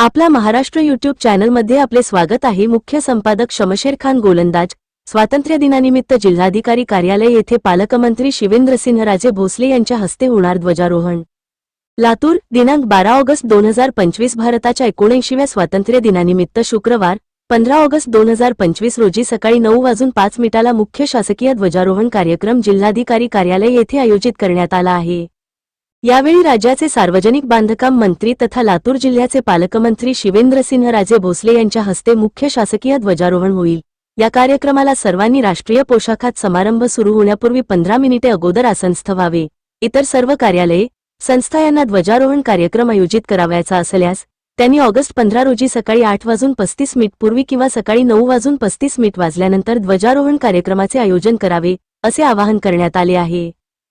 आपला महाराष्ट्र युट्यूब चॅनलमध्ये आपले स्वागत आहे. मुख्य संपादक शमशेर खान गोलंदाज स्वातंत्र्य दिनानिमित्त जिल्हाधिकारी कार्यालय येथे पालकमंत्री शिवेंद्रसिंहराजे भोसले यांच्या हस्ते होणार ध्वजारोहण. लातूर दिनांक बारा ऑगस्ट दोन हजार पंचवीस भारताच्या एकोणऐंशीव्या स्वातंत्र्य दिनानिमित्त शुक्रवार पंधरा ऑगस्ट दोन हजार पंचवीस रोजी सकाळी नऊ वाजून पाच मिनिटाला मुख्य शासकीय ध्वजारोहण कार्यक्रम जिल्हाधिकारी कार्यालय येथे आयोजित करण्यात आला आहे. यावेळी राज्याचे सार्वजनिक बांधकाम मंत्री तथा लातूर जिल्ह्याचे पालकमंत्री शिवेंद्रसिंह राजे भोसले यांच्या हस्ते मुख्य शासकीय ध्वजारोहण होईल. या कार्यक्रमाला सर्वांनी राष्ट्रीय पोशाखात समारंभ सुरू होण्यापूर्वी पंधरा मिनिटे अगोदर आसनस्थ व्हावे. इतर सर्व कार्यालये संस्था यांना ध्वजारोहण कार्यक्रम आयोजित करावयाचा असल्यास त्यांनी ऑगस्ट पंधरा रोजी सकाळी आठ वाजून पस्तीस मिनिट पूर्वी किंवा सकाळी नऊ वाजून पस्तीस मिनिट वाजल्यानंतर ध्वजारोहण कार्यक्रमाचे आयोजन करावे असे आवाहन करण्यात आले आहे.